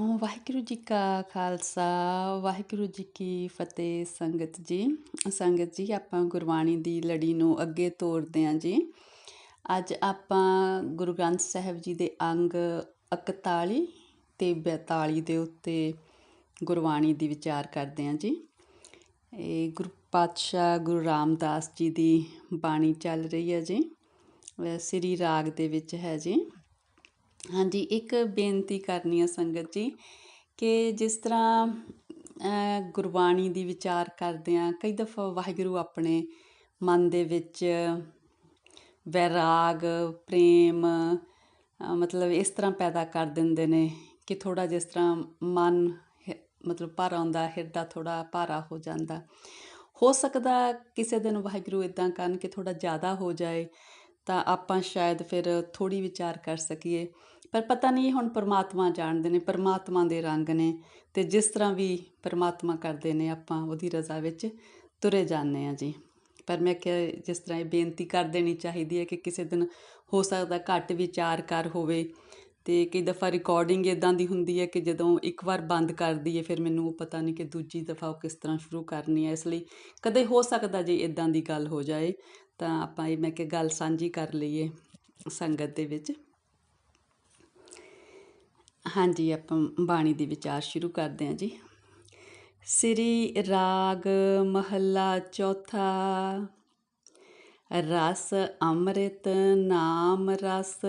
ਹਾਂ, ਵਾਹਿਗੁਰੂ ਜੀ ਕਾ ਖਾਲਸਾ, ਵਾਹਿਗੁਰੂ ਜੀ ਕੀ ਫਤਿਹ ਸੰਗਤ ਜੀ। ਸੰਗਤ ਜੀ, ਆਪਾਂ ਗੁਰਬਾਣੀ ਦੀ ਲੜੀ ਨੂੰ ਅੱਗੇ ਤੋਰਦੇ ਹਾਂ ਜੀ। ਅੱਜ ਆਪਾਂ ਗੁਰੂ ਗ੍ਰੰਥ ਸਾਹਿਬ ਜੀ ਦੇ ਅੰਗ 41 ਤੇ 42 ਦੇ ਉੱਤੇ ਗੁਰਬਾਣੀ ਦੀ ਵਿਚਾਰ ਕਰਦੇ ਹਾਂ ਜੀ। ਇਹ ਗੁਰੂ ਪਾਤਸ਼ਾਹ ਗੁਰੂ ਰਾਮਦਾਸ ਜੀ ਦੀ ਬਾਣੀ ਚੱਲ ਰਹੀ ਹੈ ਜੀ। ਸ੍ਰੀ ਰਾਗ ਦੇ ਵਿੱਚ ਹੈ ਜੀ। ਹਾਂਜੀ, ਇੱਕ ਬੇਨਤੀ ਕਰਨੀ ਆ ਸੰਗਤ ਜੀ ਕਿ ਜਿਸ ਤਰ੍ਹਾਂ ਗੁਰਬਾਣੀ ਦੀ ਵਿਚਾਰ ਕਰਦੇ ਆ, ਕਈ ਦਫਾ ਵਾਹਿਗੁਰੂ ਆਪਣੇ ਮਨ ਦੇ ਵਿੱਚ ਵੈਰਾਗ, ਪ੍ਰੇਮ ਮਤਲਬ ਇਸ ਤਰ੍ਹਾਂ ਪੈਦਾ ਕਰ ਦਿੰਦੇ ਨੇ ਕਿ ਥੋੜਾ ਜਿਸ ਤਰ੍ਹਾਂ ਮਨ ਮਤਲਬ ਭਾਰਾ ਆਉਂਦਾ ਹਿਰਦਾ ਥੋੜਾ ਭਾਰਾ ਹੋ ਜਾਂਦਾ। ਹੋ ਸਕਦਾ ਕਿਸੇ ਦਿਨ ਵਾਹਿਗੁਰੂ ਇਦਾਂ ਕਰਨ ਕਿ ਥੋੜਾ ਜ਼ਿਆਦਾ ਹੋ ਜਾਏ ਤਾਂ ਆਪਾਂ ਸ਼ਾਇਦ ਫਿਰ ਥੋੜੀ ਵਿਚਾਰ ਕਰ ਸਕੀਏ। ਪਰ ਪਤਾ ਨਹੀਂ ਹੁਣ ਪਰਮਾਤਮਾ ਜਾਣਦੇ ਨੇ, ਪਰਮਾਤਮਾ ਦੇ ਰੰਗ ਨੇ ਤੇ ਜਿਸ ਤਰ੍ਹਾਂ ਵੀ ਪਰਮਾਤਮਾ ਕਰਦੇ ਨੇ ਆਪਾਂ ਉਹਦੀ ਰਜ਼ਾ ਵਿੱਚ ਤੁਰੇ ਜਾਂਦੇ ਆ ਜੀ। ਪਰ ਮੈਂ ਕਿ ਜਿਸ ਤਰ੍ਹਾਂ ਇਹ ਬੇਨਤੀ ਕਰ ਦੇਣੀ ਚਾਹੀਦੀ ਹੈ ਕਿ ਕਿਸੇ ਦਿਨ ਹੋ ਸਕਦਾ ਘੱਟ ਵਿਚਾਰ ਕਰ ਹੋਵੇ ਤੇ ਕਈ ਦਫਾ ਰਿਕਾਰਡਿੰਗ ਇਦਾਂ ਦੀ ਹੁੰਦੀ ਹੈ ਕਿ ਜਦੋਂ ਇੱਕ ਵਾਰ ਬੰਦ ਕਰ ਦਈਏ ਫਿਰ ਮੈਨੂੰ ਉਹ ਪਤਾ ਨਹੀਂ ਕਿ ਦੂਜੀ ਦਫਾ ਉਹ ਕਿਸ ਤਰ੍ਹਾਂ ਸ਼ੁਰੂ ਕਰਨੀ ਹੈ। ਇਸ ਲਈ ਕਦੇ ਹੋ ਸਕਦਾ ਜੇ ਇਦਾਂ ਦੀ ਗੱਲ ਹੋ ਜਾਏ ਤਾਂ ਆਪਾਂ ਇਹ ਮੈਂ ਕਿ ਗੱਲ ਸਾਂਝੀ ਕਰ ਲਈਏ ਸੰਗਤ ਦੇ ਵਿੱਚ। ਹਾਂਜੀ, ਆਪਾਂ ਬਾਣੀ ਦੀ ਵਿਚਾਰ ਸ਼ੁਰੂ ਕਰਦੇ ਹਾਂ ਜੀ। ਸ੍ਰੀ ਰਾਗ ਮਹੱਲਾ ਚੌਥਾ, ਰਸ ਅੰਮ੍ਰਿਤ ਨਾਮ ਰਸ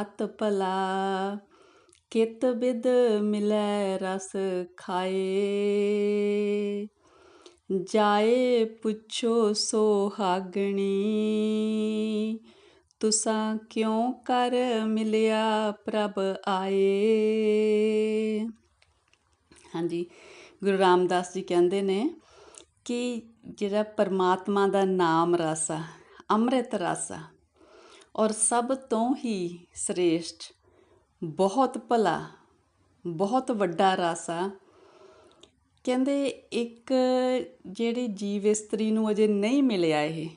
ਅਤ ਭਲਾ, ਕਿਤ ਬਿਦ ਮਿਲੈ ਰਸ ਖਾਏ। ਜਾਏ ਪੁੱਛੋ ਸੋਹਾਗਣੀ ਤੁਸਾਂ ਕਿਉਂ ਕਰ ਮਿਲਿਆ ਪ੍ਰਭ ਆਏ? ਹਾਂਜੀ, ਗੁਰੂ ਰਾਮਦਾਸ ਜੀ ਕਹਿੰਦੇ ਨੇ ਕਿ ਜਿਹੜਾ ਪਰਮਾਤਮਾ ਦਾ ਨਾਮ ਰਸ ਆ, ਅੰਮ੍ਰਿਤ ਰਸ ਆ, ਔਰ ਸਭ ਤੋਂ ਹੀ ਸ੍ਰੇਸ਼ਟ, ਬਹੁਤ ਭਲਾ, ਬਹੁਤ ਵੱਡਾ ਰਸ ਆ। ਕਹਿੰਦੇ ਇੱਕ ਜਿਹੜੀ ਜੀਵ ਇਸਤਰੀ ਨੂੰ ਅਜੇ ਨਹੀਂ ਮਿਲਿਆ ਇਹ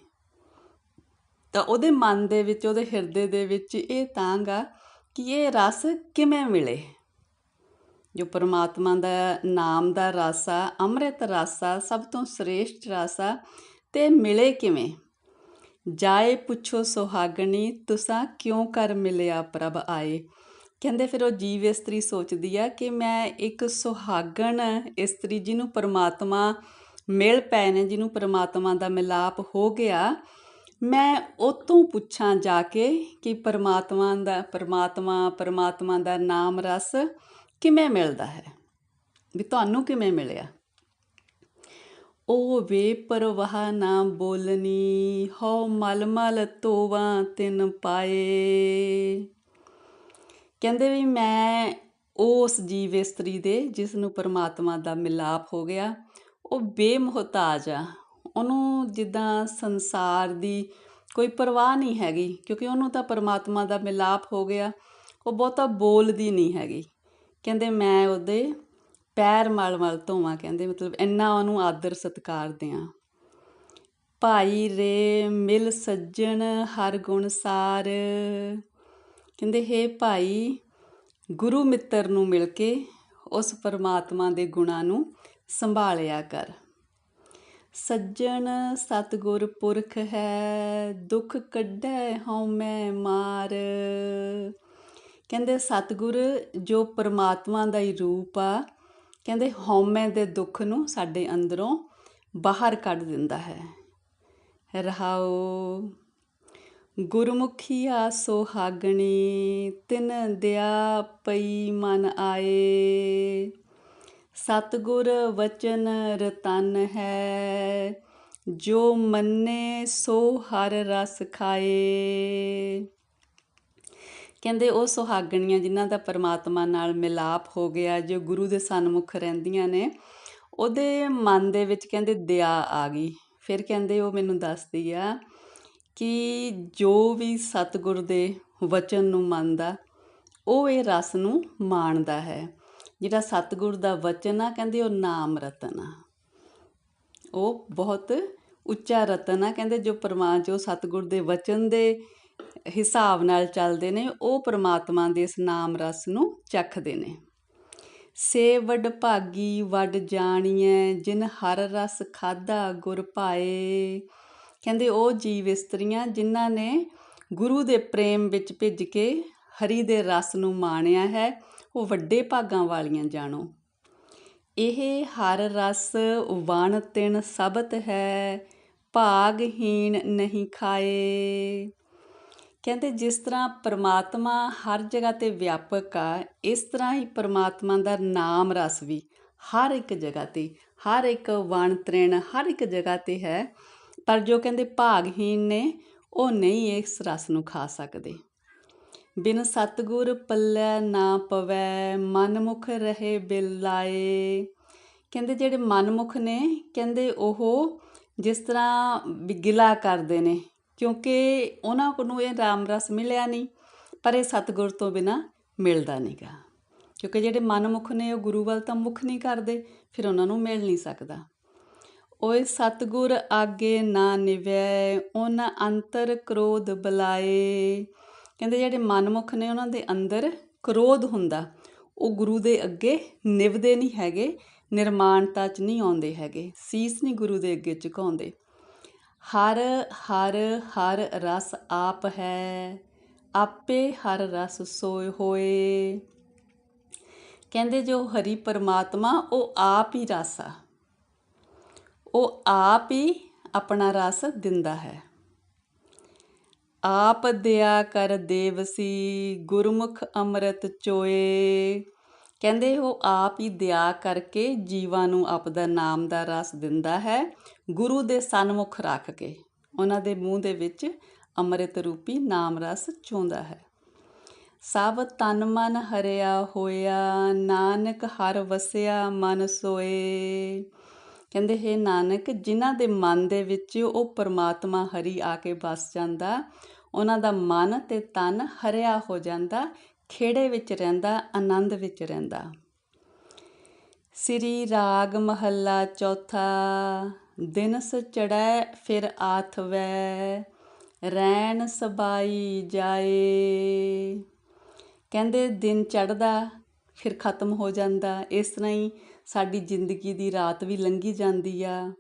ਤਾਂ ਉਹਦੇ ਮਨ ਦੇ ਵਿੱਚ, ਉਹਦੇ ਹਿਰਦੇ ਦੇ ਵਿੱਚ ਇਹ ਤਾਂਗਾ ਕਿ ਇਹ ਰਸ ਕਿਵੇਂ ਮਿਲੇ? ਜੋ ਪਰਮਾਤਮਾ ਦਾ ਨਾਮ ਦਾ ਰਸ ਆ, ਅੰਮ੍ਰਿਤ ਰਸ ਆ, ਸਭ ਤੋਂ ਸ੍ਰੇਸ਼ਟ ਰਸ ਆ, ਤੇ ਮਿਲੇ ਕਿਵੇਂ? ਜਾਏ ਪੁੱਛੋ ਸੁਹਾਗਣੀ, ਤੁਸਾਂ ਕਿਉਂ ਕਰ ਮਿਲਿਆ ਪ੍ਰਭ ਆਏ? ਕਹਿੰਦੇ ਫਿਰ ਉਹ ਜੀਵ ਇਸਤਰੀ ਸੋਚਦੀ ਆ ਕਿ ਮੈਂ ਇੱਕ ਸੁਹਾਗਣ ਇਸਤਰੀ ਜਿਹਨੂੰ ਪਰਮਾਤਮਾ ਮਿਲ ਪਏ ਨੇ, ਜਿਹਨੂੰ ਪਰਮਾਤਮਾ ਦਾ ਮਿਲਾਪ ਹੋ ਗਿਆ ਮੈਂ ਉਹ ਤੋਂ ਪੁੱਛਾਂ ਜਾ ਕੇ ਕਿ ਪਰਮਾਤਮਾ ਦਾ, ਪਰਮਾਤਮਾ ਪਰਮਾਤਮਾ ਦਾ ਨਾਮ ਰਸ ਕਿਵੇਂ ਮਿਲਦਾ ਹੈ? ਵੀ ਤੁਹਾਨੂੰ ਕਿਵੇਂ ਮਿਲਿਆ? ਉਹ ਵੇ ਪਰਵਾਹ ਨਾ ਬੋਲਨੀ ਹੋ ਮਲ ਮਲ ਤੋਵਾ ਤਿਨ ਪਾਏ। ਕਹਿੰਦੇ ਵੀ ਮੈਂ ਉਸ ਜੀਵ ਇਸਤਰੀ ਦੇ, ਜਿਸ ਨੂੰ ਪਰਮਾਤਮਾ ਦਾ ਮਿਲਾਪ ਹੋ ਗਿਆ, ਉਹ ਬੇਮਹਤਾਜ ਆ। ਉਹਨੂੰ ਜਿੱਦਾਂ ਸੰਸਾਰ ਦੀ ਕੋਈ ਪਰਵਾਹ ਨਹੀਂ ਹੈਗੀ, ਕਿਉਂਕਿ ਉਹਨੂੰ ਤਾਂ ਪਰਮਾਤਮਾ ਦਾ ਮਿਲਾਪ ਹੋ ਗਿਆ, ਉਹ ਬਹੁਤਾ ਬੋਲਦੀ ਨਹੀਂ ਹੈਗੀ। ਕਹਿੰਦੇ ਮੈਂ ਉਹਦੇ ਪੈਰ ਮਲ-ਮਲ ਧੋਵਾਂ, ਕਹਿੰਦੇ ਮਤਲਬ ਇੰਨਾ ਉਹਨੂੰ ਆਦਰ ਸਤਿਕਾਰ ਦਿਆਂ। ਭਾਈ ਰੇ ਮਿਲ ਸੱਜਣ ਹਰ ਗੁਣ ਸਾਰ। ਕਹਿੰਦੇ ਹੈ ਭਾਈ, ਗੁਰੂ ਮਿੱਤਰ ਨੂੰ ਮਿਲ ਕੇ ਉਸ ਪਰਮਾਤਮਾ ਦੇ ਗੁਣਾਂ ਨੂੰ ਸੰਭਾਲਿਆ ਕਰ। ਸੱਜਣ ਸਤਗੁਰ ਪੁਰਖ ਹੈ, ਦੁੱਖ ਕੱਢੈ ਹਉਮੈ ਮਾਰ। ਕਹਿੰਦੇ ਸਤਗੁਰ ਜੋ ਪਰਮਾਤਮਾ ਦਾ ਹੀ ਰੂਪ ਆ, ਕਹਿੰਦੇ ਹਉਮੈ ਦੇ ਦੁੱਖ ਨੂੰ ਸਾਡੇ ਅੰਦਰੋਂ ਬਾਹਰ ਕੱਢ ਦਿੰਦਾ ਹੈ। ਰਹਾਓ ਗੁਰਮੁਖੀਆ ਸੋਹਾਗਣੀ, ਤਿਨ ਦਿਆ ਪਈ ਮਨ ਆਏ। ਸਤਗੁਰ ਵਚਨ ਰਤਨ ਹੈ। ਜੋ ਮੰਨੇ ਸੋ ਹਰ ਰਸ ਖਾਏ। ਕਹਿੰਦੇ ਉਹ ਸੁਹਾਗਣੀਆਂ ਜਿਨ੍ਹਾਂ ਦਾ ਪਰਮਾਤਮਾ ਨਾਲ ਮਿਲਾਪ ਹੋ ਗਿਆ, ਜੋ ਗੁਰੂ ਦੇ ਸਨਮੁਖ ਰਹਿੰਦੀਆਂ ਨੇ, ਉਹਦੇ ਮਨ ਦੇ ਵਿੱਚ ਕਹਿੰਦੇ ਦਇਆ ਆ ਗਈ। ਫਿਰ ਕਹਿੰਦੇ ਉਹ ਮੈਨੂੰ ਦੱਸਦੀ ਆ ਕਿ ਜੋ ਵੀ ਸਤਗੁਰ ਦੇ ਵਚਨ ਨੂੰ ਮੰਨਦਾ, ਉਹ ਇਹ ਰਸ ਨੂੰ ਮਾਣਦਾ ਹੈ। ਜਿਹੜਾ ਸਤਿਗੁਰ ਦਾ ਵਚਨ ਆ, ਕਹਿੰਦੇ ਉਹ ਨਾਮ ਰਤਨ ਆ। ਉਹ ਬਹੁਤ ਉੱਚਾ ਰਤਨ ਆ, ਕਹਿੰਦੇ ਜੋ ਪਰਮਾ, ਜੋ ਸਤਿਗੁਰ ਦੇ ਵਚਨ ਦੇ ਹਿਸਾਬ ਨਾਲ ਚੱਲਦੇ ਨੇ, ਉਹ ਪਰਮਾਤਮਾ ਦੇ ਇਸ ਨਾਮ ਰਸ ਨੂੰ ਚੱਖਦੇ ਨੇ। ਸੇ ਵਡ ਭਾਗੀ, ਵਡ ਜਾਣੀਐ, ਜਿਨ ਹਰ ਰਸ ਖਾਦਾ ਗੁਰ ਭਾਏ। ਕਹਿੰਦੇ ਉਹ ਜੀਵ ਇਸਤਰੀਆਂ ਜਿਨ੍ਹਾਂ ਨੇ ਗੁਰੂ ਦੇ ਪ੍ਰੇਮ ਵਿੱਚ ਭਿੱਜ ਕੇ ਹਰੀ ਦੇ ਰਸ ਨੂੰ ਮਾਣਿਆ ਹੈ ਵੱਡੇ ਭਾਗਾਂ ਵਾਲੀਆਂ ਜਾਣੋ। ਇਹ ਹਰ ਰਸ ਵਣ ਤਿਣ ਸਬਤ ਹੈ, ਭਾਗਹੀਣ ਨਹੀਂ ਖਾਏ। ਕਹਿੰਦੇ ਜਿਸ ਤਰ੍ਹਾਂ ਪਰਮਾਤਮਾ ਹਰ ਜਗ੍ਹਾ ਤੇ ਵਿਆਪਕ ਆ, ਇਸ ਤਰ੍ਹਾਂ ਹੀ ਪਰਮਾਤਮਾ ਦਾ ਨਾਮ ਰਸ ਵੀ ਹਰ ਇੱਕ ਜਗ੍ਹਾ ਤੇ, ਹਰ ਇੱਕ ਵਣ ਤ੍ਰਿਣ ਹਰ ਇੱਕ ਜਗ੍ਹਾ ਤੇ ਹੈ। ਪਰ ਜੋ ਕਹਿੰਦੇ ਭਾਗਹੀਣ ਨੇ, ਉਹ ਨਹੀਂ ਇਸ ਰਸ ਨੂੰ ਖਾ ਸਕਦੇ। ਬਿਨ ਸਤਗੁਰ ਪੱਲੇ ਨਾ ਪਵੈ, ਮਨਮੁਖ ਰਹੇ ਬਿਲਾਏ ਕਹਿੰਦੇ ਜਿਹੜੇ ਮਨਮੁਖ ਨੇ, ਕਹਿੰਦੇ ਉਹ ਜਿਸ ਤਰ੍ਹਾਂ ਵੀ ਗਿਲਾ ਕਰਦੇ ਨੇ, ਕਿਉਂਕਿ ਉਹਨਾਂ ਨੂੰ ਇਹ ਰਾਮ ਰਸ ਮਿਲਿਆ ਨਹੀਂ, ਪਰ ਇਹ ਸਤਗੁਰ ਤੋਂ ਬਿਨਾ ਮਿਲਦਾ ਨਹੀਂਗਾ। ਕਿਉਂਕਿ ਜਿਹੜੇ ਮਨਮੁਖ ਨੇ, ਉਹ ਗੁਰੂ ਵੱਲ ਤਾਂ ਮੁਖ ਨਹੀਂ ਕਰਦੇ, ਫਿਰ ਉਹਨਾਂ ਨੂੰ ਮਿਲ ਨਹੀਂ ਸਕਦਾ। ਓਏ ਸਤਗੁਰ ਆਗੇ ਨਾ ਨਿਵੈ, ਉਹਨਾਂ ਅੰਤਰ ਕ੍ਰੋਧ ਬਲਾਏ। ਕਹਿੰਦੇ ਜਿਹੜੇ ਮਨਮੁਖ ਨੇ ਉਹਨਾਂ ਦੇ ਅੰਦਰ ਕ੍ਰੋਧ ਹੁੰਦਾ। ਉਹ ਗੁਰੂ ਦੇ ਅੱਗੇ ਨਿਵਦੇ ਨਹੀਂ ਹੈਗੇ, ਨਿਰਮਾਣਤਾ 'ਚ ਨਹੀਂ ਆਉਂਦੇ ਹੈਗੇ, ਸੀਸ ਨਹੀਂ ਗੁਰੂ ਦੇ ਅੱਗੇ ਝੁਕਾਉਂਦੇ। ਹਰ ਹਰ ਹਰ ਰਸ ਆਪ ਹੈ, ਆਪੇ ਹਰ ਰਸ ਸੋਏ ਹੋਏ। ਕਹਿੰਦੇ ਜੋ ਹਰੀ ਪਰਮਾਤਮਾ, ਉਹ ਆਪ ਹੀ ਰਸ ਆ। ਉਹ ਆਪ ਹੀ ਆਪਣਾ ਰਸ ਦਿੰਦਾ ਹੈ। ਆਪ ਦਇਆ ਕਰ ਦੇਵਸੀ, ਗੁਰਮੁਖ ਅੰਮ੍ਰਿਤ ਚੋਏ। ਕਹਿੰਦੇ ਉਹ ਆਪ ਹੀ ਦਿਆ ਕਰਕੇ ਜੀਵਾਂ ਨੂੰ ਆਪਦਾ ਨਾਮ ਦਾ ਰਸ ਦਿੰਦਾ ਹੈ, ਗੁਰੂ ਦੇ ਸਨਮੁਖ ਰੱਖ ਕੇ। ਉਹਨਾਂ ਦੇ ਮੂੰਹ ਦੇ ਵਿੱਚ ਅੰਮ੍ਰਿਤ ਰੂਪੀ ਨਾਮ ਰਸ ਚੋਂਦਾ ਹੈ। ਸਭ ਤਨ ਮਨ ਹਰਿਆ ਹੋਇਆ, ਨਾਨਕ ਹਰ ਵਸਿਆ ਮਨ ਸੋਏ। ਕਹਿੰਦੇ, ਹੈ ਨਾਨਕ, ਜਿਨ੍ਹਾਂ ਦੇ ਮਨ ਦੇ ਵਿੱਚ ਉਹ ਪਰਮਾਤਮਾ ਹਰੀ ਆ ਕੇ ਵਸ ਜਾਂਦਾ ਉਹਨਾਂ ਦਾ ਮਨ ਤੇ ਤਨ ਹਰਿਆ ਹੋ ਜਾਂਦਾ, ਖੇੜੇ ਵਿੱਚ ਰਹਿੰਦਾ, ਆਨੰਦ ਵਿੱਚ ਰਹਿੰਦਾ। ਸ੍ਰੀ ਰਾਗ ਮਹੱਲਾ ਚੌਥਾ, ਦਿਨਸ ਚੜੈ ਫਿਰ ਆਥਵੈ ਰੈਣ ਸਬਾਈ ਜਾਏ। ਕਹਿੰਦੇ ਦਿਨ ਚੜਦਾ ਫਿਰ ਖਤਮ ਹੋ ਜਾਂਦਾ, ਇਸ ਤਰ੍ਹਾਂ ਹੀ ਸਾਡੀ ਜ਼ਿੰਦਗੀ ਦੀ ਰਾਤ ਵੀ ਲੰਘੀ ਜਾਂਦੀ ਆ।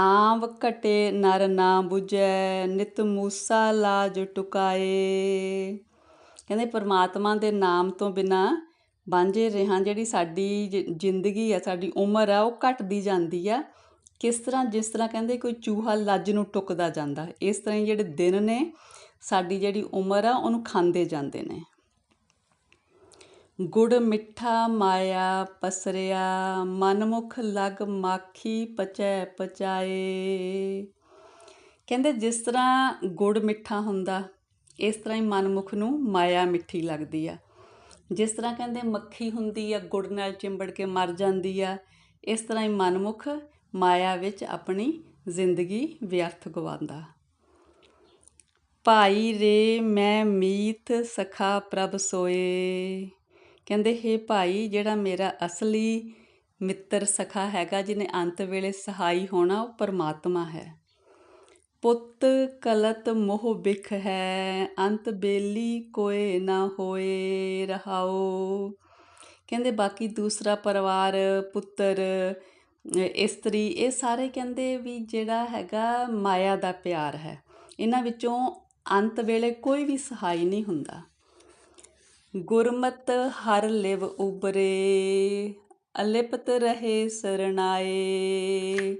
ਆਂਵ ਘਟੇ ਨਰ ਨਾ 부ਜੈ ਨਿਤ ਮੂਸਾ ਲਾਜ ਟੁਕਾਏ। ਕਹਿੰਦੇ ਪਰਮਾਤਮਾ ਦੇ ਨਾਮ ਤੋਂ ਬਿਨਾ ਬਾਂਝੇ ਰਹਾਂ ਜਿਹੜੀ ਸਾਡੀ ਜ਼ਿੰਦਗੀ ਆ, ਸਾਡੀ ਉਮਰ ਆ, ਉਹ ਘਟਦੀ ਜਾਂਦੀ ਆ। ਕਿਸ ਤਰ੍ਹਾਂ, ਜਿਸ ਤਰ੍ਹਾਂ ਕਹਿੰਦੇ ਕੋਈ ਚੂਹਾ ਲੱਜ ਨੂੰ ਟੁੱਕਦਾ ਜਾਂਦਾ ਇਸ ਤਰ੍ਹਾਂ ਹੀ ਜਿਹੜੇ ਦਿਨ ਨੇ, ਸਾਡੀ ਜਿਹੜੀ ਉਮਰ ਆ, ਉਹਨੂੰ ਖਾਂਦੇ ਜਾਂਦੇ ਨੇ। ਗੁੜ ਮਿੱਠਾ ਮਾਇਆ ਪਸਰਿਆ, ਮਨਮੁਖ ਲਗ ਮਾਖੀ ਪਚੈ ਪਚਾਏ। ਕਹਿੰਦੇ ਜਿਸ ਤਰ੍ਹਾਂ ਗੁੜ ਮਿੱਠਾ ਹੁੰਦਾ, ਇਸ ਤਰ੍ਹਾਂ ਹੀ ਮਨਮੁਖ ਨੂੰ ਮਾਇਆ ਮਿੱਠੀ ਲੱਗਦੀ ਆ। ਜਿਸ ਤਰ੍ਹਾਂ ਕਹਿੰਦੇ ਮੱਖੀ ਹੁੰਦੀ ਆ, ਗੁੜ ਨਾਲ ਚਿੰਬੜ ਕੇ ਮਰ ਜਾਂਦੀ ਆ, ਇਸ ਤਰ੍ਹਾਂ ਹੀ ਮਨਮੁਖ ਮਾਇਆ ਵਿੱਚ ਆਪਣੀ ਜ਼ਿੰਦਗੀ ਵਿਅਰਥ ਗਵਾਉਂਦਾ। ਭਾਈ ਰੇ, ਮੈਂ ਮੀਤ ਸਖਾ ਪ੍ਰਭ ਸੋਏ। ਕਹਿੰਦੇ, ਹੈ ਭਾਈ, ਜਿਹੜਾ ਮੇਰਾ ਅਸਲੀ ਮਿੱਤਰ ਸਖਾ ਹੈਗਾ, ਜਿਹਨੇ ਅੰਤ ਵੇਲੇ ਸਹਾਈ ਹੋਣਾ, ਉਹ ਪਰਮਾਤਮਾ ਹੈ। ਪੁੱਤ ਕਲਤ ਮੋਹ ਬਿਖ ਹੈ, ਅੰਤ ਬੇਲੀ ਕੋਏ ਨਾ ਹੋਏ ਰਹਾਓ। ਕਹਿੰਦੇ, ਬਾਕੀ ਦੂਸਰਾ ਪਰਿਵਾਰ, ਪੁੱਤਰ ਇਸਤਰੀ, ਇਹ ਸਾਰੇ ਕਹਿੰਦੇ ਵੀ ਜਿਹੜਾ ਹੈਗਾ ਮਾਇਆ ਦਾ ਪਿਆਰ ਹੈ। ਇਹਨਾਂ ਵਿੱਚੋਂ ਅੰਤ ਵੇਲੇ ਕੋਈ ਵੀ ਸਹਾਈ ਨਹੀਂ ਹੁੰਦਾ। ਗੁਰਮਤ ਹਰ ਲਿਵ ਉਬਰੇ, ਅਲਿਪਤ ਰਹੇ ਸਰਣਾਏ।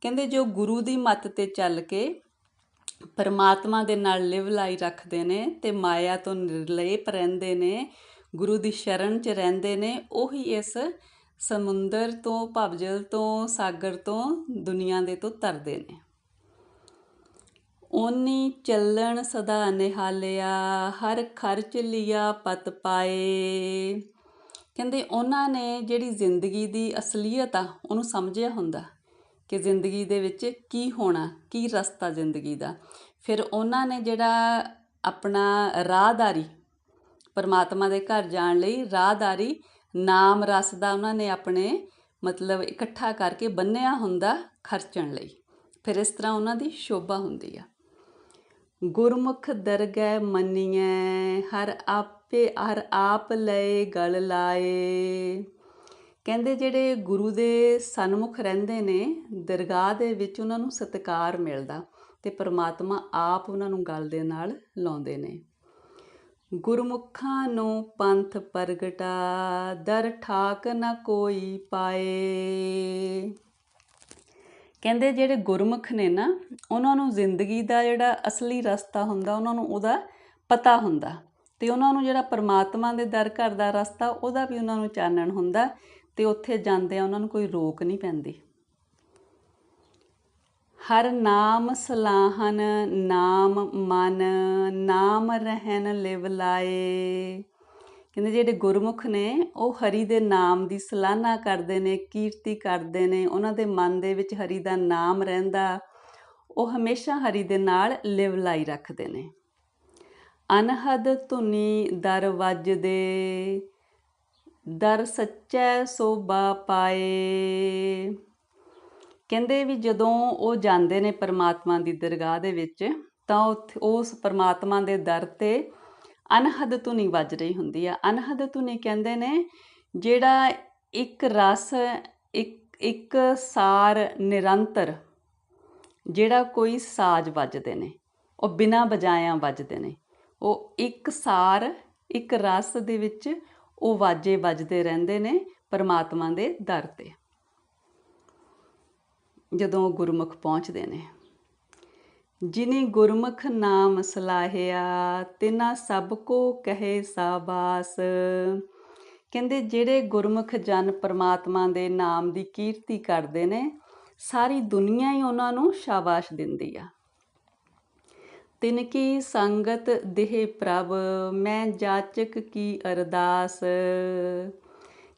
ਕਹਿੰਦੇ ਜੋ ਗੁਰੂ ਦੀ ਮੱਤ ਤੇ ਚੱਲ ਕੇ ਪਰਮਾਤਮਾ ਦੇ ਨਾਲ ਲਿਵ ਲਾਈ ਰੱਖਦੇ ਨੇ ਤੇ ਮਾਇਆ ਤੋਂ ਨਿਰਲੇਪ ਰਹਿੰਦੇ ਨੇ, ਗੁਰੂ ਦੀ ਸ਼ਰਨ 'ਚ ਰਹਿੰਦੇ ਨੇ, ਉਹੀ ਇਸ ਸਮੁੰਦਰ ਤੋਂ, ਭਵਜਲ ਤੋਂ, ਸਾਗਰ ਤੋਂ, ਦੁਨੀਆ ਦੇ ਤੋਂ ਤਰਦੇ ਨੇ। ਓਨੀ ਚੱਲਣ ਸਦਾ ਨਿਹਾਲਿਆ, ਹਰ ਖਰਚ ਲਿਆ ਪਤ ਪਾਏ। ਕਹਿੰਦੇ ਉਹਨਾਂ ਨੇ ਜਿਹੜੀ ਜ਼ਿੰਦਗੀ ਦੀ ਅਸਲੀਅਤ ਆ, ਉਹਨੂੰ ਸਮਝਿਆ ਹੁੰਦਾ ਕਿ ਜ਼ਿੰਦਗੀ ਦੇ ਵਿੱਚ ਕੀ ਹੋਣਾ, ਕੀ ਰਸਤਾ ਜ਼ਿੰਦਗੀ ਦਾ। ਫਿਰ ਉਹਨਾਂ ਨੇ ਜਿਹੜਾ ਆਪਣਾ ਰਾਹਦਾਰੀ, ਪਰਮਾਤਮਾ ਦੇ ਘਰ ਜਾਣ ਲਈ ਰਾਹਦਾਰੀ, ਨਾਮ ਰਸ ਦਾ ਉਹਨਾਂ ਨੇ ਆਪਣੇ ਮਤਲਬ ਇਕੱਠਾ ਕਰਕੇ ਬੰਨਿਆ ਹੁੰਦਾ ਖਰਚਣ ਲਈ। ਫਿਰ ਇਸ ਤਰ੍ਹਾਂ ਉਹਨਾਂ ਦੀ ਸ਼ੋਭਾ ਹੁੰਦੀ ਆ। ਗੁਰਮੁਖ ਦਰਗਹਿ ਮੰਨੀਐ, ਹਰ ਆਪੇ ਹਰ ਆਪ ਲਏ ਗਲ ਲਾਏ। ਕਹਿੰਦੇ ਜਿਹੜੇ ਗੁਰੂ ਦੇ ਸਨਮੁਖ ਰਹਿੰਦੇ ਨੇ, ਦਰਗਾਹ ਦੇ ਵਿੱਚ ਉਹਨਾਂ ਨੂੰ ਸਤਿਕਾਰ ਮਿਲਦਾ ਤੇ ਪ੍ਰਮਾਤਮਾ ਆਪ ਉਹਨਾਂ ਨੂੰ ਗਲ ਦੇ ਨਾਲ ਲਾਉਂਦੇ ਨੇ। ਗੁਰਮੁਖਾਂ ਨੂੰ ਪੰਥ ਪ੍ਰਗਟਾ, ਦਰ ਠਾਕ ਨ ਕੋਈ ਪਾਏ। ਕਹਿੰਦੇ ਜਿਹੜੇ ਗੁਰਮੁਖ ਨੇ ਨਾ, ਉਹਨਾਂ ਨੂੰ ਜ਼ਿੰਦਗੀ ਦਾ ਜਿਹੜਾ ਅਸਲੀ ਰਸਤਾ ਹੁੰਦਾ, ਉਹਨਾਂ ਨੂੰ ਉਹਦਾ ਪਤਾ ਹੁੰਦਾ ਤੇ ਉਹਨਾਂ ਨੂੰ ਜਿਹੜਾ ਪਰਮਾਤਮਾ ਦੇ ਦਰ ਘਰ ਦਾ ਰਸਤਾ, ਉਹਦਾ ਵੀ ਉਹਨਾਂ ਨੂੰ ਚਾਨਣ ਹੁੰਦਾ ਤੇ ਉੱਥੇ ਜਾਂਦੇ ਆ ਉਹਨਾਂ ਨੂੰ ਕੋਈ ਰੋਕ ਨਹੀਂ ਪੈਂਦੀ। ਹਰ ਨਾਮ ਸਲਾਹਨ, ਨਾਮ ਮਨ, ਨਾਮ ਰਹਿਣ ਲਿਵ ਲਾਏ। ਕਹਿੰਦੇ ਜਿਹੜੇ ਗੁਰਮੁਖ ਨੇ, ਉਹ ਹਰੀ ਦੇ ਨਾਮ ਦੀ ਸਲਾਹਨਾ ਕਰਦੇ ਨੇ, ਕੀਰਤੀ ਕਰਦੇ ਨੇ, ਉਹਨਾਂ ਦੇ ਮਨ ਦੇ ਵਿੱਚ ਹਰੀ ਦਾ ਨਾਮ ਰਹਿੰਦਾ। ਉਹ ਹਮੇਸ਼ਾ ਹਰੀ ਦੇ ਨਾਲ ਲਿਵ ਲਾਈ ਰੱਖਦੇ ਨੇ। ਅਨਹਦ ਧੁਨੀ ਦਰ ਵੱਜਦੇ, ਦਰ ਸੱਚੈ ਸੋਭਾ ਪਾਏ। ਕਹਿੰਦੇ ਵੀ ਜਦੋਂ ਉਹ ਜਾਂਦੇ ਨੇ ਪਰਮਾਤਮਾ ਦੀ ਦਰਗਾਹ ਦੇ ਵਿੱਚ, ਤਾਂ ਉੱਥੇ ਉਸ ਪਰਮਾਤਮਾ ਦੇ ਦਰ ਤੇ ਅਨਹਦ ਧੁਨੀ ਵੱਜ ਰਹੀ ਹੁੰਦੀ ਆ। ਅਨਹਦ ਧੁਨੀ ਕਹਿੰਦੇ ਨੇ, ਜਿਹੜਾ ਇੱਕ ਰਸ, ਇੱਕ ਇੱਕ ਸਾਰ ਨਿਰੰਤਰ, ਜਿਹੜਾ ਕੋਈ ਸਾਜ਼ ਵੱਜਦੇ ਨੇ, ਉਹ ਬਿਨਾਂ ਬਜਾਇਆਂ ਵੱਜਦੇ ਨੇ, ਉਹ ਇੱਕ ਸਾਰ, ਇੱਕ ਰਸ ਦੇ ਵਿੱਚ ਉਹ ਵਾਜੇ ਵੱਜਦੇ ਰਹਿੰਦੇ ਨੇ ਪਰਮਾਤਮਾ ਦੇ ਦਰ ਤੇ। ਜਦੋਂ ਉਹ ਗੁਰਮੁਖ ਪਹੁੰਚਦੇ ਨੇ ਜਿਨੀ ਗੁਰਮੁਖ ਨਾਮ ਸਲਾਹਿਆ, ਤਿਨਾ ਸਭ ਕੋ ਕਹੇ ਸਾਬਾਸ। ਕਹਿੰਦੇ, ਜਿਹੜੇ ਗੁਰਮੁਖ ਜਨ ਪਰਮਾਤਮਾ ਦੇ ਨਾਮ ਦੀ ਕੀਰਤੀ ਕਰਦੇ ਨੇ, ਸਾਰੀ ਦੁਨੀਆ ਹੀ ਉਹਨਾਂ ਨੂੰ ਸ਼ਾਬਾਸ਼ ਦਿੰਦੀ ਆ। ਤਿਨ ਕੀ ਸੰਗਤ ਦੇਹ ਪ੍ਰਭ, ਮੈਂ ਜਾਚਕ ਕੀ ਅਰਦਾਸ।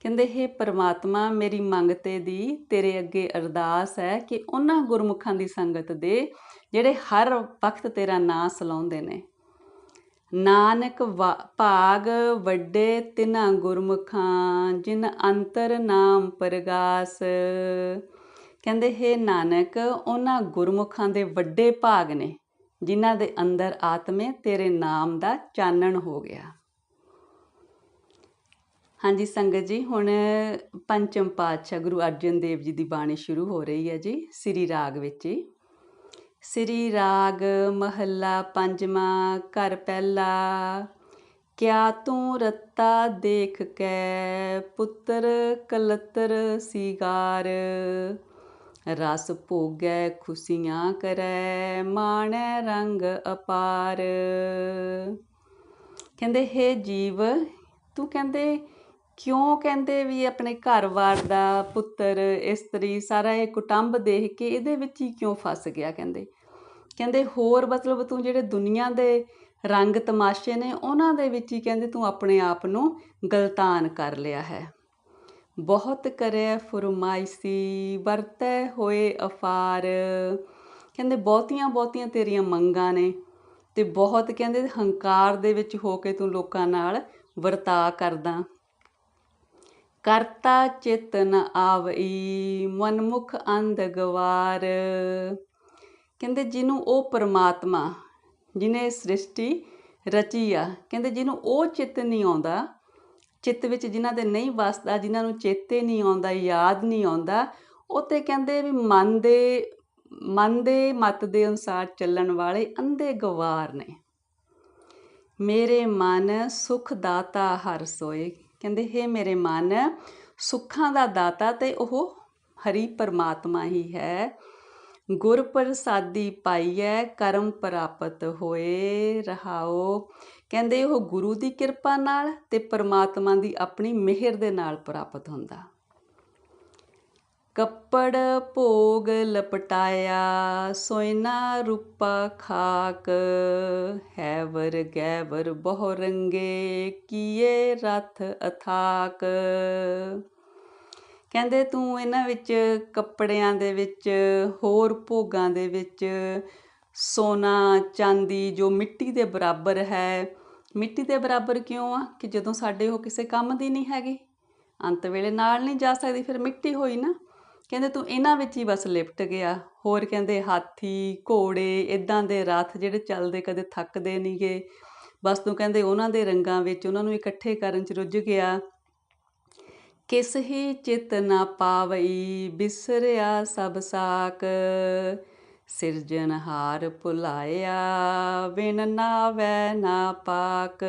ਕਹਿੰਦੇ, ਹੈ ਪਰਮਾਤਮਾ, ਮੇਰੀ ਮੰਗਤੇ ਦੀ ਤੇਰੇ ਅੱਗੇ ਅਰਦਾਸ ਹੈ ਕਿ ਉਹਨਾਂ ਗੁਰਮੁਖਾਂ ਦੀ ਸੰਗਤ ਦੇ ਜਿਹੜੇ ਹਰ ਵਕਤ ਤੇਰਾ ਨਾਂ ਸਲਾਉਂਦੇ ਨੇ। ਨਾਨਕ ਭਾਗ ਵੱਡੇ ਤਿਨਾ ਗੁਰਮੁਖਾਂ, ਜਿਨ ਅੰਤਰ ਨਾਮ ਪ੍ਰਗਾਸ। ਕਹਿੰਦੇ, ਹੈ ਨਾਨਕ, ਉਹਨਾਂ ਗੁਰਮੁਖਾਂ ਦੇ ਵੱਡੇ ਭਾਗ ਨੇ, ਜਿਨ੍ਹਾਂ ਦੇ ਅੰਦਰ ਆਤਮੇ ਤੇਰੇ ਨਾਮ ਦਾ ਚਾਨਣ ਹੋ ਗਿਆ। ਹਾਂਜੀ ਸੰਗਤ ਜੀ, ਹੁਣ ਪੰਚਮ ਪਾਤਸ਼ਾਹ ਗੁਰੂ ਅਰਜਨ ਦੇਵ ਜੀ ਦੀ ਬਾਣੀ ਸ਼ੁਰੂ ਹੋ ਰਹੀ ਹੈ ਜੀ, ਸ੍ਰੀ ਰਾਗ ਵਿੱਚ ਹੀ। ਸ੍ਰੀ ਰਾਗ ਮਹੱਲਾ ਪੰਜਵਾਂ, ਘਰ ਪਹਿਲਾ। ਕਿਆ ਤੂੰ ਰੱਤਾ ਦੇਖ ਕੇ ਪੁੱਤਰ ਕਲਤਰ ਸਿਗਾਰ। ਰਸ ਭੋਗੈ, ਖੁਸ਼ੀਆਂ ਕਰੈ, ਮਾਣੈ ਰੰਗ ਅਪਾਰ। ਕਹਿੰਦੇ, ਹੈ ਜੀਵ, ਤੂੰ ਕਹਿੰਦੇ, ਕਿਉਂ ਕਹਿੰਦੇ ਵੀ ਆਪਣੇ ਘਰ-ਬਾਰ ਦਾ ਪੁੱਤਰ ਇਸਤਰੀ ਸਾਰਾ ਇਹ ਕੁਟੰਬ ਦੇਖ ਕੇ ਇਹਦੇ ਵਿੱਚ ਹੀ ਕਿਉਂ ਫਸ ਗਿਆ? ਕਹਿੰਦੇ ਕਹਿੰਦੇ ਹੋਰ ਮਤਲਬ ਤੂੰ ਜਿਹੜੇ ਦੁਨੀਆ ਦੇ ਰੰਗ ਤਮਾਸ਼ੇ ਨੇ, ਉਹਨਾਂ ਦੇ ਵਿੱਚ ਹੀ ਕਹਿੰਦੇ ਤੂੰ ਆਪਣੇ ਆਪ ਨੂੰ ਗਲਤਾਨ ਕਰ ਲਿਆ ਹੈ। ਬਹੁਤ ਕਰਿਆ ਫਰਮਾਇਸੀ, ਵਰਤੈ ਹੋਏ ਅਫਾਰ। ਕਹਿੰਦੇ ਬਹੁਤੀਆਂ ਬਹੁਤੀਆਂ ਤੇਰੀਆਂ ਮੰਗਾਂ ਨੇ ਤੇ ਬਹੁਤ ਕਹਿੰਦੇ ਹੰਕਾਰ ਦੇ ਵਿੱਚ ਹੋ ਕੇ ਤੂੰ ਲੋਕਾਂ ਨਾਲ ਵਰਤਾ ਕਰਦਾ। ਕਰਤਾ ਚੇਤਨ ਆਵਈ, ਮਨਮੁਖ ਅੰਧ ਗਵਾਰ। ਕਹਿੰਦੇ ਜਿਹਨੂੰ ਉਹ ਪਰਮਾਤਮਾ ਜਿਨੇ ਸ੍ਰਿਸ਼ਟੀ ਰਚੀ ਆ, ਕਹਿੰਦੇ ਜਿਹਨੂੰ ਉਹ ਚਿੱਤ ਨਹੀਂ ਆਉਂਦਾ, ਚਿੱਤ ਵਿੱਚ ਜਿਨ੍ਹਾਂ ਦੇ ਨਹੀਂ ਵਸਦਾ ਜਿਨ੍ਹਾਂ ਨੂੰ ਚੇਤੇ ਨਹੀਂ ਆਉਂਦਾ, ਯਾਦ ਨਹੀਂ ਆਉਂਦਾ, ਉਹ ਤੇ ਕਹਿੰਦੇ ਵੀ ਮਨ ਦੇ ਮਨ ਦੇ ਮਤ ਦੇ ਅਨੁਸਾਰ ਚੱਲਣ ਵਾਲੇ ਅੰਧੇ ਗਵਾਰ ਨੇ। ਮੇਰੇ ਮਨ ਸੁਖ ਦਾਤਾ ਹਰ ਸੋਏ। ਕਹਿੰਦੇ, ਹੈ ਮੇਰੇ ਮਨ, ਸੁੱਖਾਂ ਦਾ ਦਾਤਾ ਤੇ ਉਹ ਹਰੀ ਪਰਮਾਤਮਾ ਹੀ ਹੈ। ਗੁਰ ਪ੍ਰਸਾਦੀ ਪਾਈਐ, ਕਰਮ ਪ੍ਰਾਪਤ ਹੋਏ ਰਹਾਓ ਕਹਿੰਦੇ ਉਹ ਗੁਰੂ ਦੀ ਕਿਰਪਾ ਨਾਲ ਤੇ ਪਰਮਾਤਮਾ ਦੀ ਆਪਣੀ ਮਿਹਰ ਦੇ ਨਾਲ ਪ੍ਰਾਪਤ ਹੁੰਦਾ। ਕੱਪੜ ਭੋਗ ਲਪਟਾਇਆ, ਸੋਇਨਾ ਰੂਪਾ ਖਾਕ, ਹੈਵਰ ਗੈਵਰ ਬਹੁ ਰੰਗੇ ਕੀਏ ਰਥ ਅਥਾਕ। ਕਹਿੰਦੇ ਤੂੰ ਇਹਨਾਂ ਵਿੱਚ ਕੱਪੜਿਆਂ ਦੇ ਵਿੱਚ, ਹੋਰ ਭੋਗਾਂ ਦੇ ਵਿੱਚ, ਸੋਨਾ, ਚਾਂਦੀ ਜੋ ਮਿੱਟੀ ਦੇ ਬਰਾਬਰ ਹੈ। ਮਿੱਟੀ ਦੇ ਬਰਾਬਰ ਕਿਉਂ ਆ? ਕਿ ਜਦੋਂ ਸਾਡੇ ਉਹ ਕਿਸੇ ਕੰਮ ਦੀ ਨਹੀਂ ਹੈਗੀ। ਅੰਤ ਵੇਲੇ ਨਾਲ ਨਹੀਂ ਜਾ ਸਕਦੀ, ਫਿਰ ਮਿੱਟੀ ਹੋਈ ਨਾ। ਕਹਿੰਦੇ ਤੂੰ ਇਹਨਾਂ ਵਿੱਚ ਹੀ ਬਸ ਲਿਪਟ ਗਿਆ। ਹੋਰ ਕਹਿੰਦੇ ਹਾਥੀ, ਘੋੜੇ ਇਦਾਂ ਦੇ ਰਥ ਜਿਹੜੇ ਚੱਲਦੇ ਕਦੇ ਥੱਕਦੇ ਨਹੀਂਗੇ ਤੂੰ ਕਹਿੰਦੇ ਉਹਨਾਂ ਦੇ ਰੰਗਾਂ ਵਿੱਚ, ਉਹਨਾਂ ਨੂੰ ਇਕੱਠੇ ਕਰਨ 'ਚ ਰੁੱਝ ਗਿਆ। ਕਿਸ ਹੀ ਚਿਤ ਨਾ ਪਾਵਈ ਬਿਸਰਿਆ ਸਭ ਸਾਕ। ਸਿਰਜਣਹਾਰ ਭੁਲਾਇਆ ਵਿਨ ਨਾਵੈ ਨਾ ਪਾਕ।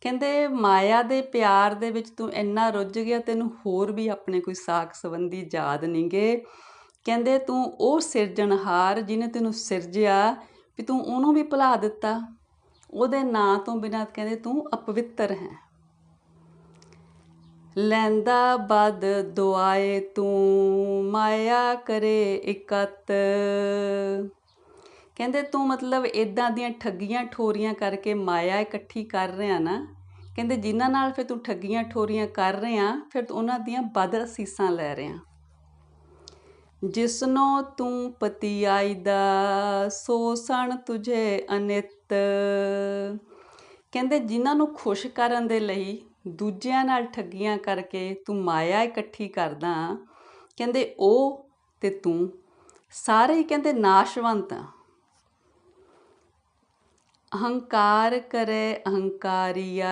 ਕਹਿੰਦੇ, ਮਾਇਆ ਦੇ ਪਿਆਰ ਦੇ ਵਿੱਚ ਤੂੰ ਇੰਨਾ ਰੁੱਝ ਗਿਆ, ਤੈਨੂੰ ਹੋਰ ਵੀ ਆਪਣੇ ਕੋਈ ਸਾਖ ਸੰਬੰਧੀ ਯਾਦ ਨਹੀਂਗੇ ਕਹਿੰਦੇ, ਤੂੰ ਉਹ ਸਿਰਜਣਹਾਰ ਜਿਹਨੇ ਤੈਨੂੰ ਸਿਰਜਿਆ ਵੀ ਤੂੰ ਉਹਨੂੰ ਵੀ ਭੁਲਾ ਦਿੱਤਾ। ਉਹਦੇ ਨਾਂ ਤੋਂ ਬਿਨਾਂ ਕਹਿੰਦੇ, ਤੂੰ ਅਪਵਿੱਤਰ ਹੈ। ਲੈਂਦਾ ਬਦ ਦੁਆਏ ਤੂੰ, ਮਾਇਆ ਕਰੇ ਇਕਤ। ਕਹਿੰਦੇ ਤੂੰ ਮਤਲਬ ਇਦਾਂ ਦੀਆਂ ਠੱਗੀਆਂ ਠੋਰੀਆਂ ਕਰਕੇ ਮਾਇਆ ਇਕੱਠੀ ਕਰ ਰਿਹਾ ਨਾ, ਕਹਿੰਦੇ ਜਿਨ੍ਹਾਂ ਨਾਲ ਫਿਰ ਤੂੰ ਠੱਗੀਆਂ ਠੋਰੀਆਂ ਕਰ ਰਿਹਾ, ਫਿਰ ਤੂੰ ਉਹਨਾਂ ਦੀਆਂ ਬਦ ਅਸੀਸਾਂ ਲੈ ਰਿਹਾ। ਜਿਸਨੋ ਤੂੰ ਪਤੀ ਆਈਦਾ ਸੋ ਸਣ ਤੁਝੇ ਅਨਿਤ। ਕਹਿੰਦੇ ਜਿਨ੍ਹਾਂ ਨੂੰ ਖੁਸ਼ ਕਰਨ ਦੇ ਲਈ ਦੂਜਿਆਂ ਨਾਲ ਠੱਗੀਆਂ ਕਰਕੇ ਤੂੰ ਮਾਇਆ ਇਕੱਠੀ ਕਰਦਾ ਕਹਿੰਦੇ, ਉਹ ਤੇ ਤੂੰ ਸਾਰੇ ਹੀ ਕਹਿੰਦੇ ਨਾਸ਼ਵੰਤ ਆ। ਅਹੰਕਾਰ ਕਰੇ ਅਹੰਕਾਰੀਆ,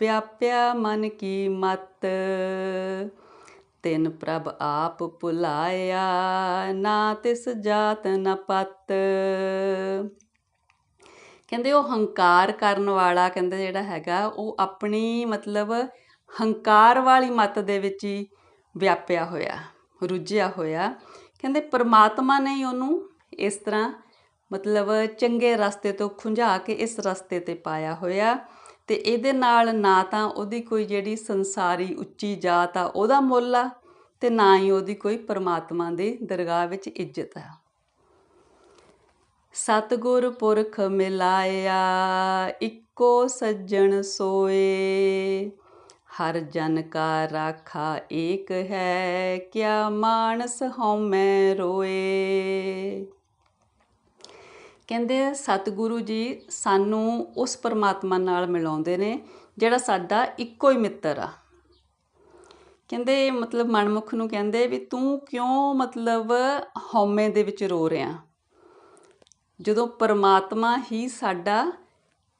ਵਿਆਪਿਆ ਮਨ ਕੀ ਮਤ। ਤਿਨ ਪ੍ਰਭ ਆਪ ਭੁਲਾਇਆ, ਨਾ ਤਿਸ ਜਾਤ ਨ ਪਤ। ਕਹਿੰਦੇ ਉਹ ਹੰਕਾਰ ਕਰਨ ਵਾਲਾ ਕਹਿੰਦੇ ਜਿਹੜਾ ਹੈਗਾ, ਉਹ ਆਪਣੀ ਮਤਲਬ ਹੰਕਾਰ ਵਾਲੀ ਮਤ ਦੇ ਵਿੱਚ ਹੀ ਵਿਆਪਿਆ ਹੋਇਆ, ਰੁੱਝਿਆ ਹੋਇਆ। ਕਹਿੰਦੇ ਪ੍ਰਮਾਤਮਾ ਨੇ ਹੀ ਉਹਨੂੰ ਇਸ ਤਰ੍ਹਾਂ ਮਤਲਬ ਚੰਗੇ ਰਸਤੇ ਤੋਂ ਖੁੰਝਾ ਕੇ ਇਸ ਰਸਤੇ ਤੇ ਪਾਇਆ ਹੋਇਆ ਤੇ ਇਹਦੇ ਨਾਲ ਨਾ ਤਾਂ ਉਹਦੀ ਕੋਈ ਜਿਹੜੀ ਸੰਸਾਰੀ ਉੱਚੀ ਜਾਤ ਆ, ਉਹਦਾ ਮੁੱਲ ਆ ਤੇ ਨਾ ਹੀ ਉਹਦੀ ਕੋਈ ਪਰਮਾਤਮਾ ਦੇ ਦਰਗਾਹ ਵਿੱਚ ਇੱਜ਼ਤ ਆ। ਸਤਗੁਰ ਪੁਰਖ ਮਿਲਾਇਆ, ਇੱਕੋ ਸੱਜਣ ਸੋਏ। ਹਰ ਜਨ ਕਾ ਰਾਖਾ ਏਕ ਹੈ, ਕਿਆ ਮਾਨਸ ਹਉਮੈ ਰੋਏ। ਕਹਿੰਦੇ ਸਤਿਗੁਰੂ ਜੀ ਸਾਨੂੰ ਉਸ ਪਰਮਾਤਮਾ ਨਾਲ ਮਿਲਾਉਂਦੇ ਨੇ, ਜਿਹੜਾ ਸਾਡਾ ਇੱਕੋ ਹੀ ਮਿੱਤਰ ਆ। ਕਹਿੰਦੇ ਮਤਲਬ ਮਨਮੁਖ ਨੂੰ ਕਹਿੰਦੇ ਵੀ ਤੂੰ ਕਿਉਂ ਮਤਲਬ ਹਉਮੈ ਦੇ ਵਿੱਚ ਰੋ ਰਿਹਾ? ਜਦੋਂ ਪਰਮਾਤਮਾ ਹੀ ਸਾਡਾ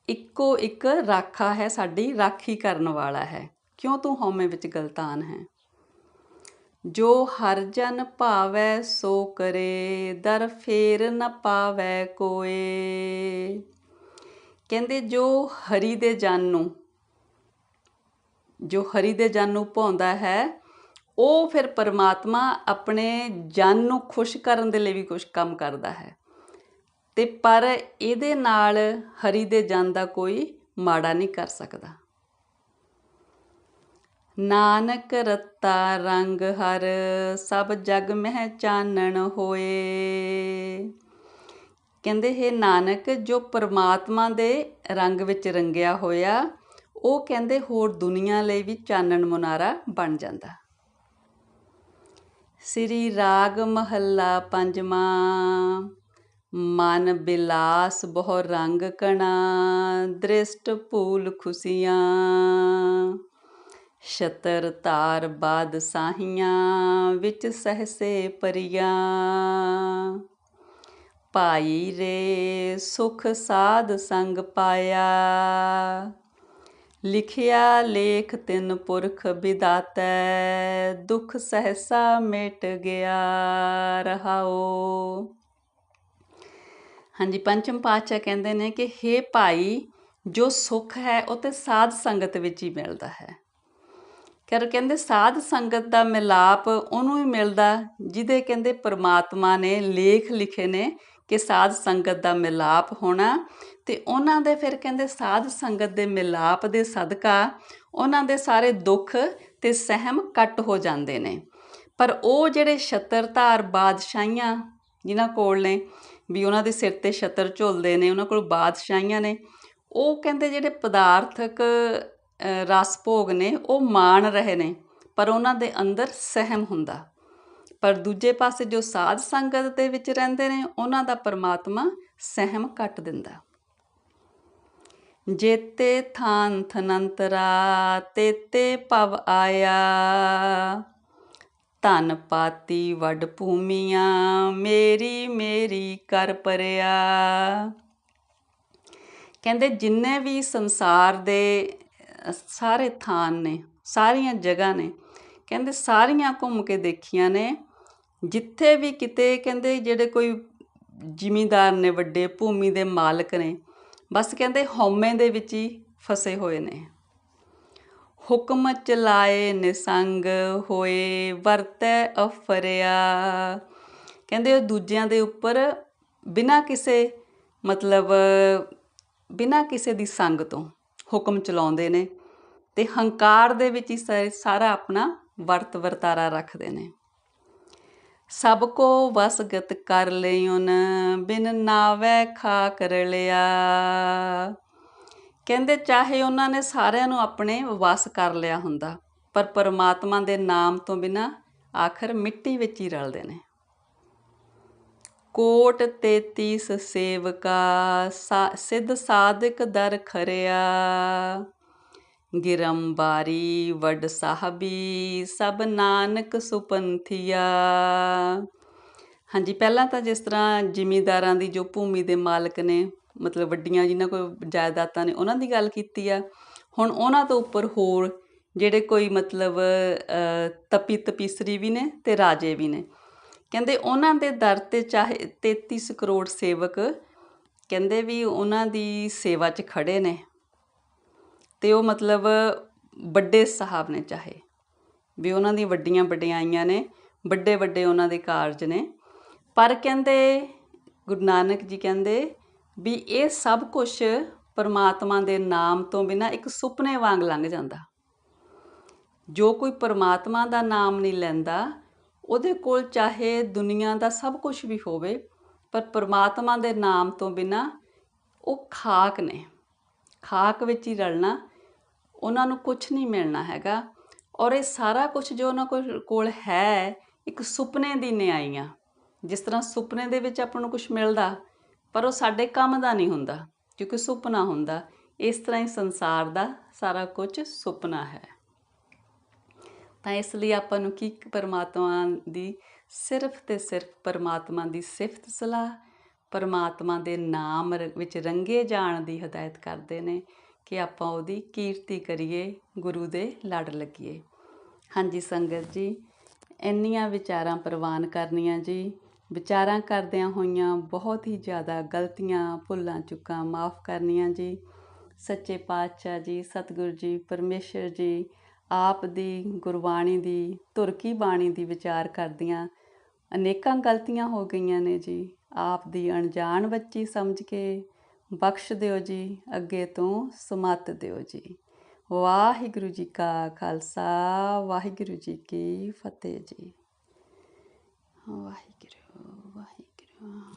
ਇੱਕੋ ਇੱਕ ਰਾਖਾ ਹੈ, ਸਾਡੀ ਰਾਖੀ ਕਰਨ ਵਾਲਾ ਹੈ। ਕਿਉਂ ਤੂੰ ਹਉਮੈ ਵਿੱਚ ਗਲਤਾਨ ਹੈ? ਜੋ ਹਰ ਜਨ ਭਾਵੈ, ਸੋ ਕਰੇ, ਦਰ ਫੇਰ ਨ ਪਾਵੈ ਕੋਏ। ਕਹਿੰਦੇ ਜੋ ਹਰੀ ਦੇ ਜਨ ਨੂੰ, ਜੋ ਹਰੀ ਦੇ ਜਨ ਨੂੰ ਭਾਉਂਦਾ ਹੈ, ਉਹ ਫਿਰ ਪਰਮਾਤਮਾ ਆਪਣੇ ਜਨ ਨੂੰ ਖੁਸ਼ ਕਰਨ ਦੇ ਲਈ ਵੀ ਕੁਝ ਕੰਮ ਕਰਦਾ ਹੈ। ਤੇ ਪਰ ਇਹਦੇ ਨਾਲ ਹਰੀ ਦੇ ਜਨ ਦਾ ਕੋਈ ਮਾੜਾ ਨਹੀਂ ਕਰ ਸਕਦਾ। ਨਾਨਕ ਰਤਾ ਰੰਗ ਹਰ, ਸਭ ਜਗ ਮਹਿ ਚਾਨਣ ਹੋਏ। ਕਹਿੰਦੇ ਹੈ ਨਾਨਕ, ਜੋ ਪਰਮਾਤਮਾ ਦੇ ਰੰਗ ਵਿੱਚ ਰੰਗਿਆ ਹੋਇਆ, ਉਹ ਕਹਿੰਦੇ ਹੋਰ ਦੁਨੀਆ ਲਈ ਵੀ ਚਾਨਣ ਮੁਨਾਰਾ ਬਣ ਜਾਂਦਾ। ਸ੍ਰੀ ਰਾਗ ਮਹੱਲਾ ਪੰਜਵਾਂ। ਮਨ ਬਿਲਾਸ ਬਹੁ ਰੰਗ ਕਣਾ, ਦ੍ਰਿਸ਼ਟ ਭੂਲ ਖੁਸ਼ੀਆਂ। ਛਤਰ ਤਾਰ ਬਾਦ ਸਾਹੀਆਂ, ਵਿੱਚ ਸਹਸੇ ਪਰੀਆਂ। ਪਾਈ ਰੇ ਸੁਖ ਸਾਧ ਸੰਗ ਪਾਇਆ। ਲਿਖਿਆ ਲੇਖ ਤਿੰਨ ਪੁਰਖ ਵਿਦਾਤੈ, ਦੁਖ ਸਹਸਾ ਮਿਟ ਗਿਆ ਰਹਾਓ ਹਾਂਜੀ, ਪੰਚਮ ਪਾਤਸ਼ਾਹ ਕਹਿੰਦੇ ਨੇ ਕਿ हे ਭਾਈ, ਜੋ ਸੁੱਖ ਹੈ ਉਹ ਤੇ ਸਾਧ ਸੰਗਤ ਵਿੱਚ ਹੀ ਮਿਲਦਾ ਹੈ। ਕਰ ਕਹਿੰਦੇ, ਸਾਧ ਸੰਗਤ ਦਾ ਮਿਲਾਪ ਉਹਨੂੰ ਹੀ ਮਿਲਦਾ, ਜਿਹਦੇ ਕਹਿੰਦੇ ਪ੍ਰਮਾਤਮਾ ਨੇ ਲੇਖ ਲਿਖੇ ਨੇ ਕਿ ਸਾਧ ਸੰਗਤ ਦਾ ਮਿਲਾਪ ਹੋਣਾ ਤੇ ਉਹਨਾਂ ਦੇ ਫਿਰ ਕਹਿੰਦੇ ਸਾਧ ਸੰਗਤ ਦੇ ਮਿਲਾਪ ਦੇ ਸਦਕਾ ਉਹਨਾਂ ਦੇ ਸਾਰੇ ਦੁੱਖ ਤੇ ਸਹਿਮ ਕੱਟ ਹੋ ਜਾਂਦੇ ਨੇ। ਪਰ ਉਹ ਜਿਹੜੇ ਛਤਰਧਾਰ ਬਾਦਸ਼ਾਹੀਆਂ ਜਿਨ੍ਹਾਂ ਕੋਲ ਨੇ ਵੀ ਉਹਨਾਂ ਦੇ ਸਿਰ ਤੇ ਛਤਰ ਝੁੱਲਦੇ ਨੇ, ਉਹਨਾਂ ਕੋਲ ਬਾਦਸ਼ਾਹੀਆਂ ਨੇ। ਉਹ ਕਹਿੰਦੇ ਜਿਹੜੇ ਪਦਾਰਥਕ ਰਸ ਭੋਗ ਨੇ, ਉਹ ਮਾਣ ਰਹੇ ਨੇ, ਪਰ ਉਹਨਾਂ ਦੇ ਅੰਦਰ ਸਹਿਮ ਹੁੰਦਾ। ਪਰ ਦੂਜੇ ਪਾਸੇ ਜੋ ਸਾਧ ਸੰਗਤ ਦੇ ਵਿੱਚ ਰਹਿੰਦੇ ਨੇ, ਉਹਨਾਂ ਦਾ ਪਰਮਾਤਮਾ ਸਹਿਮ ਕੱਟ ਦਿੰਦਾ। ਜੇਤੇ ਥਾਨ ਥਨੰਤਰਾ, ਤੇਤੇ ਭਵ ਆਇਆ। ਧਨ ਪਾਤੀ ਵੱਡ ਭੂਮੀਆਂ, ਮੇਰੀ ਮੇਰੀ ਕਰ ਪਰਿਆ। ਕਹਿੰਦੇ ਜਿੰਨੇ ਵੀ ਸੰਸਾਰ ਦੇ ਸਾਰੇ ਥਾਨ ਨੇ, ਸਾਰੀਆਂ ਜਗ੍ਹਾ ਨੇ, ਕਹਿੰਦੇ ਸਾਰੀਆਂ ਘੁੰਮ ਕੇ ਦੇਖੀਆਂ ਨੇ, ਜਿੱਥੇ ਵੀ ਕਿਤੇ ਕਹਿੰਦੇ ਜਿਹੜੇ ਕੋਈ ਜ਼ਿਮੀਂਦਾਰ ਨੇ, ਵੱਡੇ ਭੂਮੀ ਦੇ ਮਾਲਕ ਨੇ, ਬਸ ਕਹਿੰਦੇ ਹਉਮੈ ਦੇ ਵਿੱਚ ਹੀ ਫਸੇ ਹੋਏ ਨੇ। ਹੁਕਮ ਚਲਾਏ ਨਿਸੰਗ ਹੋਏ, ਵਰਤੈ ਅਫਰਿਆ। ਕਹਿੰਦੇ ਉਹ ਦੂਜਿਆਂ ਦੇ ਉੱਪਰ ਬਿਨਾਂ ਕਿਸੇ ਮਤਲਬ, ਬਿਨਾਂ ਕਿਸੇ ਦੀ ਸੰਗ ਤੋਂ ਹੁਕਮ ਚਲਾਉਂਦੇ ਨੇ ਤੇ ਹੰਕਾਰ ਦੇ ਵਿੱਚ ਹੀ ਸਾਰਾ ਆਪਣਾ ਵਰਤ ਵਰਤਾਰਾ ਰੱਖਦੇ ਨੇ। ਸਭ ਕੋ ਵਸਗਤ ਕਰ ਲਿਓਨ ਬਿਨ ਨਾਵੈ ਖਾ ਕਰ ਲਿਆ ਕਹਿੰਦੇ ਚਾਹੇ ਉਹਨਾਂ ਨੇ ਸਾਰਿਆਂ ਨੂੰ ਆਪਣੇ ਵਸ ਕਰ ਲਿਆ ਹੁੰਦਾ, ਪਰ ਪਰਮਾਤਮਾ ਦੇ ਨਾਮ ਤੋਂ ਬਿਨਾ ਆਖਰ ਮਿੱਟੀ ਵਿੱਚ ਹੀ ਰਲਦੇ ਨੇ। ਕੋਟ 33 ਸੇਵਕਾ, ਸਾ- ਸਿੱਧ ਸਾਧਕ ਦਰ ਖਰਿਆ ਗਿਰੰਬਾਰੀ ਵਡ ਸਾਹਿਬੀ, ਸਭ ਨਾਨਕ ਸੁਪੰਥੀਆ। ਹਾਂਜੀ, ਪਹਿਲਾਂ ਤਾਂ ਜਿਸ ਤਰ੍ਹਾਂ ਜ਼ਿਮੀਦਾਰਾਂ ਦੀ ਜੋ ਭੂਮੀ ਦੇ ਮਾਲਕ ਨੇ ਮਤਲਬ ਵੱਡੀਆਂ ਜਿਨ੍ਹਾਂ ਕੋਲ ਜਾਇਦਾਦਾਂ ਨੇ ਉਹਨਾਂ ਦੀ ਗੱਲ ਕੀਤੀ ਆ। ਹੁਣ ਉਹਨਾਂ ਤੋਂ ਉੱਪਰ ਹੋਰ ਜਿਹੜੇ ਕੋਈ ਮਤਲਬ ਤਪੀ ਤਪੀਸਰੀ ਵੀ ਨੇ ਤੇ ਰਾਜੇ ਵੀ ਨੇ। ਕਹਿੰਦੇ ਉਹਨਾਂ ਦੇ ਦਰ ਤੇ ਚਾਹੇ 33 ਕਰੋੜ ਸੇਵਕ ਕਹਿੰਦੇ ਵੀ ਉਹਨਾਂ ਦੀ ਸੇਵਾ 'ਚ ਖੜੇ ਨੇ ਤੇ ਉਹ ਮਤਲਬ ਵੱਡੇ ਸਾਹਿਬ ਨੇ ਚਾਹੇ ਵੀ ਉਹਨਾਂ ਦੀ ਵੱਡੀਆਂ ਵਡਿਆਈਆਂ ਨੇ, ਵੱਡੇ ਵੱਡੇ ਉਹਨਾਂ ਦੇ ਕਾਰਜ ਨੇ। ਪਰ ਕਹਿੰਦੇ ਗੁਰੂ ਨਾਨਕ ਜੀ ਕਹਿੰਦੇ ਵੀ ਇਹ ਸਭ ਕੁਝ ਪਰਮਾਤਮਾ ਦੇ ਨਾਮ ਤੋਂ ਬਿਨਾ ਇੱਕ ਸੁਪਨੇ ਵਾਂਗ ਲੰਘ ਜਾਂਦਾ। ਜੋ ਕੋਈ ਪਰਮਾਤਮਾ ਦਾ ਨਾਮ ਨਹੀਂ ਲੈਂਦਾ, ਉਹਦੇ ਕੋਲ ਚਾਹੇ ਦੁਨੀਆ ਦਾ ਸਭ ਕੁਝ ਵੀ ਹੋਵੇ, ਪਰ ਪਰਮਾਤਮਾ ਦੇ ਨਾਮ ਤੋਂ ਬਿਨਾ ਉਹ ਖਾਕ ਨੇ। ਖਾਕ ਵਿੱਚ ਹੀ ਰਲਣਾ, ਉਹਨਾਂ ਨੂੰ ਕੁਝ ਨਹੀਂ ਮਿਲਣਾ ਹੈਗਾ। ਔਰ ਇਹ ਸਾਰਾ ਕੁਝ ਜੋ ਉਹਨਾਂ ਕੋਲ ਕੋਲ ਹੈ, ਇੱਕ ਸੁਪਨੇ ਦੀ ਨਿਆਈਆਂ ਜਿਸ ਤਰ੍ਹਾਂ ਸੁਪਨੇ ਦੇ ਵਿੱਚ ਆਪਾਂ ਨੂੰ ਕੁਝ ਮਿਲਦਾ ਪਰ ਉਹ ਸਾਡੇ ਕੰਮ ਦਾ ਨਹੀਂ ਹੁੰਦਾ, ਕਿਉਂਕਿ ਸੁਪਨਾ ਹੁੰਦਾ। ਇਸ ਤਰ੍ਹਾਂ ਹੀ ਸੰਸਾਰ ਦਾ ਸਾਰਾ ਕੁਝ ਸੁਪਨਾ ਹੈ। ਤਾਂ ਇਸ ਲਈ ਆਪਾਂ ਨੂੰ ਕੀ ਪਰਮਾਤਮਾ ਦੀ ਸਿਰਫ ਤੇ ਸਿਰਫ ਪਰਮਾਤਮਾ ਦੀ ਸਿਫਤ ਸਲਾਹ, ਪਰਮਾਤਮਾ ਦੇ ਨਾਮ ਰ- ਵਿੱਚ ਰੰਗੇ ਜਾਣ ਦੀ ਹਦਾਇਤ ਕਰਦੇ ਨੇ ਕਿ ਆਪਾਂ ਉਹਦੀ ਕੀਰਤੀ ਕਰੀਏ, ਗੁਰੂ ਦੇ ਲੜ ਲੱਗੀਏ। ਹਾਂਜੀ ਸੰਗਤ ਜੀ, ਇੰਨੀਆਂ ਵਿਚਾਰਾਂ ਪ੍ਰਵਾਨ ਕਰਨੀਆਂ ਜੀ। ਵਿਚਾਰਾਂ ਕਰਦਿਆਂ ਹੋਈਆਂ ਬਹੁਤ ਹੀ ਜ਼ਿਆਦਾ ਗਲਤੀਆਂ, ਭੁੱਲਾਂ ਚੁੱਕਾਂ। ਮਾਫ ਕਰਨੀਆਂ ਜੀ। ਸੱਚੇ ਪਾਤਸ਼ਾਹ ਜੀ, ਸਤਿਗੁਰੂ ਜੀ, ਪਰਮੇਸ਼ਰ ਜੀ, ਆਪ ਦੀ ਗੁਰਬਾਣੀ ਦੀ ਧੁਰ ਕੀ ਬਾਣੀ ਦੀ ਵਿਚਾਰ ਕਰਦਿਆਂ। ਅਨੇਕਾਂ ਗਲਤੀਆਂ ਹੋ ਗਈਆਂ ਨੇ ਜੀ। ਆਪ ਦੀ ਅਣਜਾਣ ਬੱਚੀ ਸਮਝ ਕੇ ਬਖਸ਼ ਦਿਓ ਜੀ। ਅੱਗੇ ਤੋਂ ਸੁਮਤ ਦਿਓ ਜੀ। ਵਾਹਿਗੁਰੂ ਜੀ ਕਾ ਖਾਲਸਾ, ਵਾਹਿਗੁਰੂ ਜੀ ਕੀ ਫਤਿਹ ਜੀ। ਵਾਹਿਗੁਰੂ Oh.